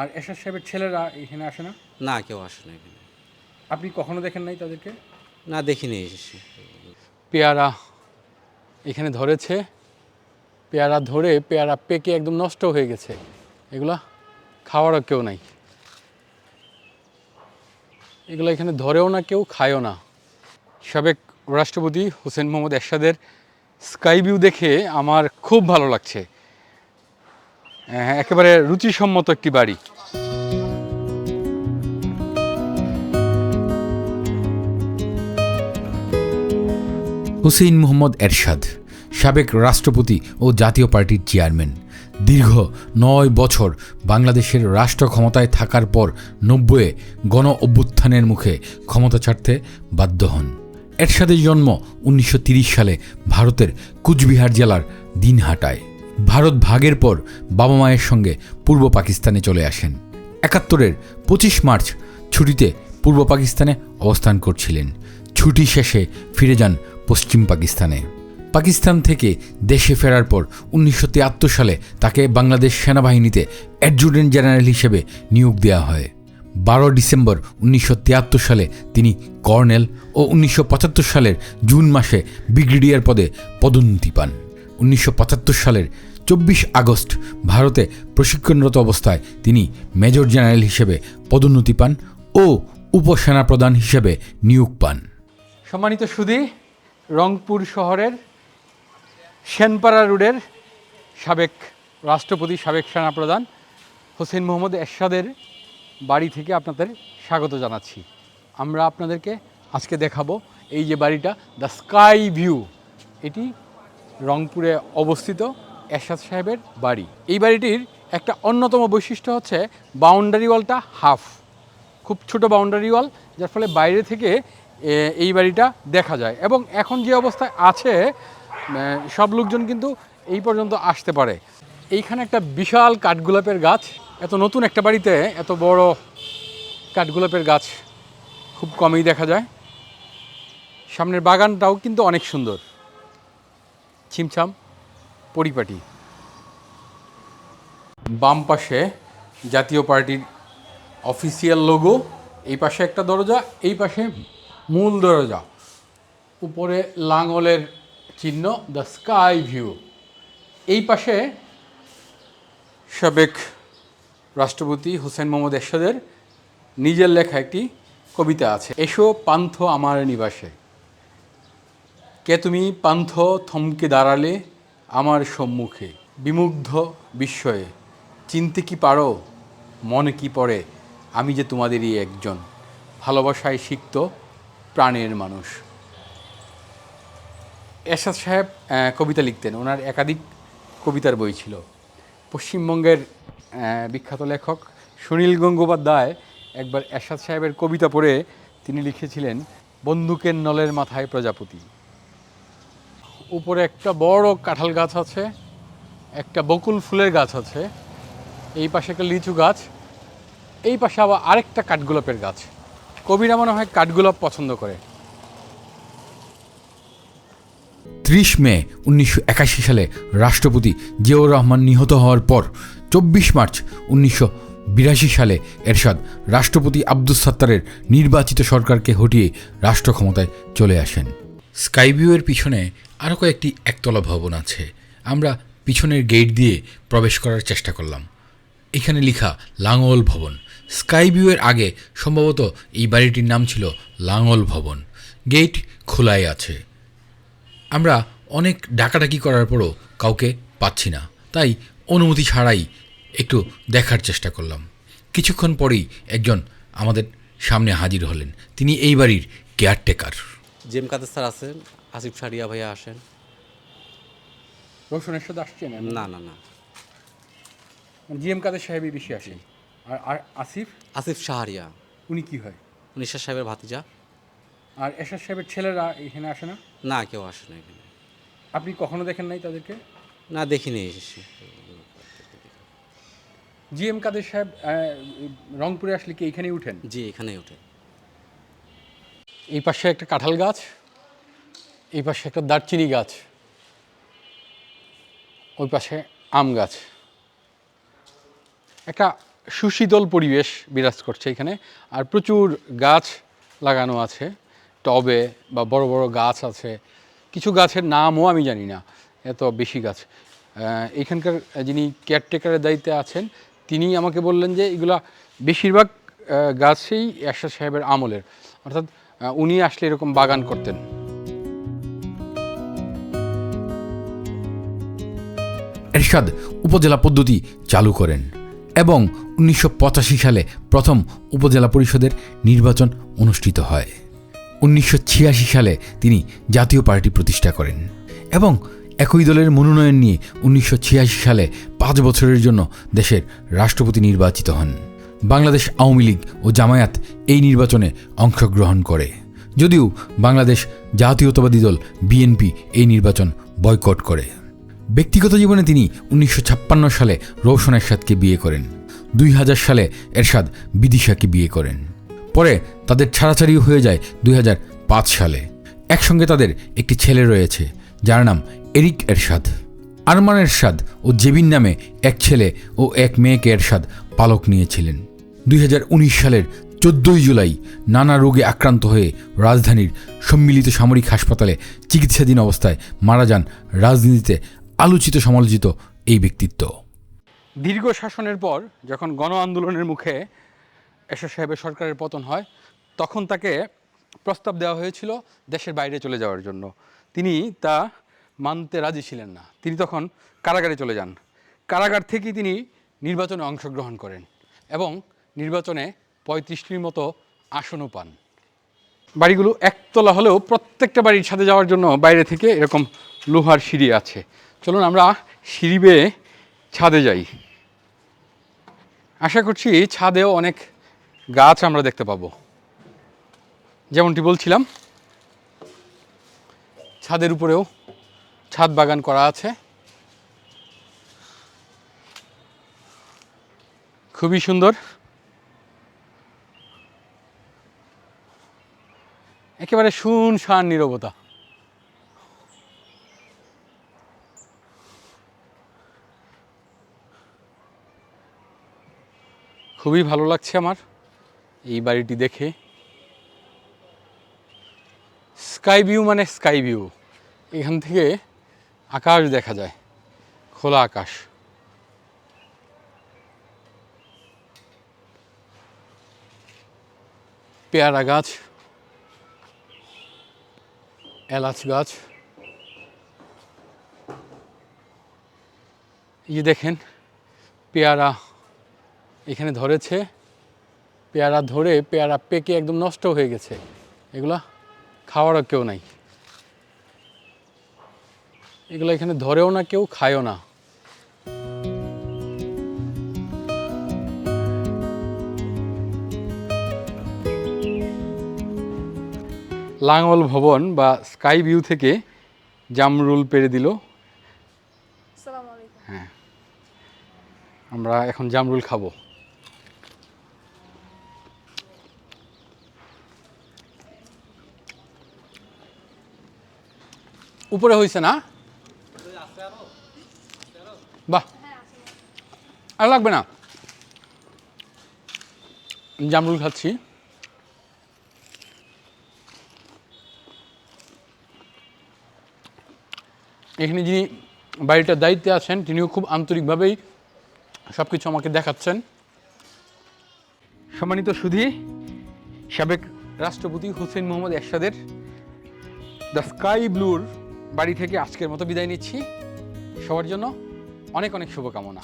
আর এরশাদ সাহেবের ছেলেরা এখানে আসে না? না কেউ আসে না এখানে। আপনি কখনো দেখেন নাই তাদেরকে? না দেখিনি এসেছি পেয়ারা এখানে ধরেছে। পেয়ারা ধরে পেয়ারা পেকে একদম নষ্ট হয়ে গেছে। এগুলা খাওয়ারও কেউ নাই। এগুলো এখানে ধরেও না কেউ খায়ও না। সাবেক রাষ্ট্রপতি হোসেন মোহাম্মদ এরশাদের স্কাই ভিউ দেখে আমার খুব ভালো লাগছে। একেবারে রুচিসম্মত একটি বাড়ি। হুসেইন মোহাম্মদ এরশাদ, সাবেক রাষ্ট্রপতি ও জাতীয় পার্টির চেয়ারম্যান। দীর্ঘ নয় বছর বাংলাদেশের রাষ্ট্র ক্ষমতায় থাকার পর নব্বইয়ে গণ অভ্যুত্থানের মুখে ক্ষমতা ছাড়তে বাধ্য হন। এরশাদের জন্ম উনিশশো সালে ভারতের কুচবিহার জেলার দিনহাটায়। ভারত ভাগের পর বাবা মায়ের সঙ্গে পূর্ব পাকিস্তানে চলে আসেন। একাত্তরের পঁচিশ মার্চ ছুটিতে পূর্ব পাকিস্তানে অবস্থান করছিলেন। ছুটি শেষে ফিরে যান পশ্চিম পাকিস্তানে। পাকিস্তান থেকে দেশে ফেরার পর উনিশশো তিয়াত্তর সালে তাকে বাংলাদেশ সেনাবাহিনীতে অ্যাডজুটেন্ট জেনারেল হিসেবে নিয়োগ দেওয়া হয়। বারো ডিসেম্বর উনিশশো তিয়াত্তর সালে তিনি কর্নেল ও উনিশশো পঁচাত্তর সালের জুন মাসে ব্রিগেডিয়ার পদে পদোন্নতি পান। উনিশশো পঁচাত্তর সালের চব্বিশ আগস্ট ভারতে প্রশিক্ষণরত অবস্থায় তিনি মেজর জেনারেল হিসেবে পদোন্নতি পান ও উপসেনাপ্রধান হিসেবে নিয়োগ পান। সম্মানিত সুধী রংপুর শহরের সেনপাড়া রোডের সাবেক রাষ্ট্রপতি, সাবেক সেনাপ্রধান হোসেন মোহাম্মদ এরশাদের বাড়ি থেকে আপনাদের স্বাগত জানাচ্ছি। আমরা আপনাদেরকে আজকে দেখাবো এই যে বাড়িটা, দ্য স্কাই ভিউ। এটি রংপুরে অবস্থিত। এরশাদ সাহেবের বাড়ি। এই বাড়িটির একটা অন্যতম বৈশিষ্ট্য হচ্ছে বাউন্ডারি ওয়ালটা হাফ। খুব ছোট বাউন্ডারি ওয়াল, যার ফলে বাইরে থেকে এই বাড়িটা দেখা যায়। এবং এখন যে অবস্থায় আছে সব লোকজন কিন্তু এই পর্যন্ত আসতে পারে। এইখানে একটা বিশাল কাঠগোলাপের গাছ। এত নতুন একটা বাড়িতে এত বড় কাঠগোলাপের গাছ খুব কমই দেখা যায়। সামনের বাগানটাও কিন্তু অনেক সুন্দর। ছিমছাম। পরিপাটি। বাম পাশে জাতীয় পার্টির অফিসিয়াল লোগো, এই পাশে একটা দরজা, এই পাশে মূল দরজা। উপরে লাঙলের চিহ্ন, দ্য স্কাই ভিউ। এই পাশে সাবেক রাষ্ট্রপতি হোসেন মোহাম্মদ এরশাদের নিজের লেখা একটি কবিতা আছে, এসো পান্থ আমার নিবাসে। কে তুমি পান্থ থমকে দাঁড়ালে আমার সম্মুখে, বিমুগ্ধ বিস্ময়ে, চিনতে কি পারো? মনে কি পড়ে? আমি যে তোমাদেরই একজন, ভালোবাসায় সিক্ত, প্রাণের মানুষ। এরশাদ সাহেব কবিতা লিখতেন। ওনার একাধিক কবিতার বই ছিল। পশ্চিমবঙ্গের বিখ্যাত লেখক সুনীল গঙ্গোপাধ্যায় একবার এরশাদ সাহেবের কবিতা পড়ে তিনি লিখেছিলেন, বন্দুকের নলের মাথায় প্রজাপতি। উপরে একটা বড় কাঁঠাল গাছ আছে একটা বকুল ফুলের গাছ আছে এই পাশে একটা লিচু গাছ এই পাশে আবার আরেকটা কাঠগোলাপের গাছ। কবিরা মনে হয় কাঠগোলাপ পছন্দ করে। ত্রিশ মে উনিশশো একাশি সালে রাষ্ট্রপতি জিয়াউর রহমান নিহত হওয়ার পর চব্বিশ মার্চ উনিশশো বিরাশি সালে এরশাদ রাষ্ট্রপতি আব্দুস সাত্তারের নির্বাচিত সরকারকে হটিয়ে রাষ্ট্র ক্ষমতায় চলে আসেন। স্কাইভিউয়ের পিছনে আরও কয়েকটি একতলা ভবন আছে। আমরা পিছনের গেট দিয়ে প্রবেশ করার চেষ্টা করলাম। এখানে লেখা লাঙ্গল ভবন। স্কাইভিউয়ের আগে সম্ভবত এই বাড়িটির নাম ছিল লাঙ্গল ভবন। গেট খোলাই আছে। আমরা অনেক ডাকাডাকি করার পরও কাউকে পাচ্ছি না। তাই অনুমতি ছাড়াই একটু দেখার চেষ্টা করলাম। কিছুক্ষণ পরেই একজন আমাদের সামনে হাজির হলেন। তিনি এই বাড়ির কেয়ারটেকার। জেম কাদের স্যার আছেন। আসিফ সারিয়া ভাইয়া আসেন। রোশনের সাথে আসছেন? না না না। জিএম কাদের সাহেবই বেশি আসে? আর আর আসিফ? আসিফ শাহরিয়া উনি কি হয়? উনিশা সাহেবের ভাতিজা। আর এরশাদ সাহেবের ছেলেরা এখানে আসে না? না কেউ আসে না এখানে। আপনি কখনো দেখেন নাই তাদেরকে? না দেখিনি এসেছি। জিএম কাদের সাহেব রংপুরে আসলে কি এইখানেই উঠেন? জি এখানে ওঠে এই পাশে একটা কাঁঠাল গাছ। এই পাশে একটা দারচিনি গাছ, ওই পাশে আম গাছ। একটা সুশীতল পরিবেশ বিরাজ করছে এখানে, আর প্রচুর গাছ লাগানো আছে, টবে বা বড় বড় গাছ আছে। কিছু গাছের নামও আমি জানি না, এত বেশি গাছ। এখানকার যিনি কেয়ারটেকারের দায়িত্বে আছেন, তিনি আমাকে বললেন যে এগুলা বেশিরভাগ গাছেই এরশাদ সাহেবের আমলের। অর্থাৎ উনি আসলে এরকম বাগান করতেন। এরশাদ উপজেলা পদ্ধতি চালু করেন এবং উনিশশো পঁচাশি সালে প্রথম উপজেলা পরিষদের নির্বাচন অনুষ্ঠিত হয়। উনিশশো ছিয়াশি সালে তিনি জাতীয় পার্টি প্রতিষ্ঠা করেন এবং একই দলের মনোনয়ন নিয়ে উনিশশো ছিয়াশি সালে পাঁচ বছরের জন্য দেশের রাষ্ট্রপতি নির্বাচিত হন। বাংলাদেশ আওয়ামী লীগ ও জামায়াত এই নির্বাচনে অংশগ্রহণ করে। যদিও বাংলাদেশ জাতীয়তাবাদী দল বিএনপি এই নির্বাচন বয়কট করে। ব্যক্তিগত জীবনে তিনি উনিশশো ছাপ্পান্ন সালে রৌশন এরশাদকে বিয়ে করেন। দুই হাজার সালে এরশাদ বিদিশাকে বিয়ে করেন। পরে তাদের ছাড়াছাড়ি হয়ে যায় দুই হাজার পাঁচ সালে। একসঙ্গে তাদের একটি ছেলে রয়েছে, যার নাম এরিক এরশাদ। আরমান এরশাদ ও জেবিন নামে এক ছেলে ও এক মেয়েকে এরশাদ পালক নিয়েছিলেন। দুই হাজার উনিশ সালের চোদ্দই জুলাই নানা রোগে আক্রান্ত হয়ে রাজধানীর সম্মিলিত সামরিক হাসপাতালে চিকিৎসাধীন অবস্থায় মারা যান রাজনীতিতে আলোচিত, সমালোচিত এই ব্যক্তিত্ব। দীর্ঘ শাসনের পর যখন গণ আন্দোলনের মুখে এরশাদ সাহেবের সরকারের পতন হয়, তখন তাকে প্রস্তাব দেওয়া হয়েছিল দেশের বাইরে চলে যাওয়ার জন্য। তিনি তা মানতে রাজি ছিলেন না। তিনি তখন কারাগারে চলে যান। কারাগার থেকেই তিনি নির্বাচনে অংশগ্রহণ করেন এবং নির্বাচনে পঁয়ত্রিশটির মতো আসনও পান। বাড়িগুলো একতলা হলেও প্রত্যেকটা বাড়ির ছাদে যাওয়ার জন্য বাইরে থেকে এরকম লোহার সিঁড়ি আছে। চলুন আমরা সিঁড়ি বেয়ে ছাদে যাই। আশা করছি ছাদেও অনেক গাছ আমরা দেখতে পাবো। যেমনটি বলছিলাম, ছাদের উপরেও ছাদ বাগান করা আছে। খুবই সুন্দর। একেবারে শুনশান নীরবতা। খুবই ভালো লাগছে আমার। এই বাড়িটি দেখে। স্কাই ভিউ মানে স্কাই ভিউ এখান থেকে আকাশ দেখা যায়। খোলা আকাশ। পেয়ারা গাছ। এলাচ গাছ। এই দেখেন, পেয়ারা এখানে ধরেছে পেয়ারা ধরে পেয়ারা পেকে একদম নষ্ট হয়ে গেছে। এগুলা খাওয়ারও কেউ নাই। এগুলো এখানে ধরেও না কেউ খায়ও না। লাঙ্গল ভবন বা স্কাই ভিউ থেকে জামরুল পেরে দিল। হ্যাঁ। আমরা এখন জামরুল খাব। উপরে হয়েছে না? বাহ। আর লাগবে না? জামরুল খাচ্ছি। এখানে যিনি বাড়িটার দায়িত্বে আছেন, তিনিও খুব আন্তরিকভাবেই সব কিছু আমাকে দেখাচ্ছেন। সম্মানিত সুধী, সাবেক রাষ্ট্রপতি হুসেন মোহাম্মদ এরশাদের দ্য স্কাই ব্লুর বাড়ি থেকে আজকের মতো বিদায় নিচ্ছি। সবার জন্য অনেক অনেক শুভকামনা।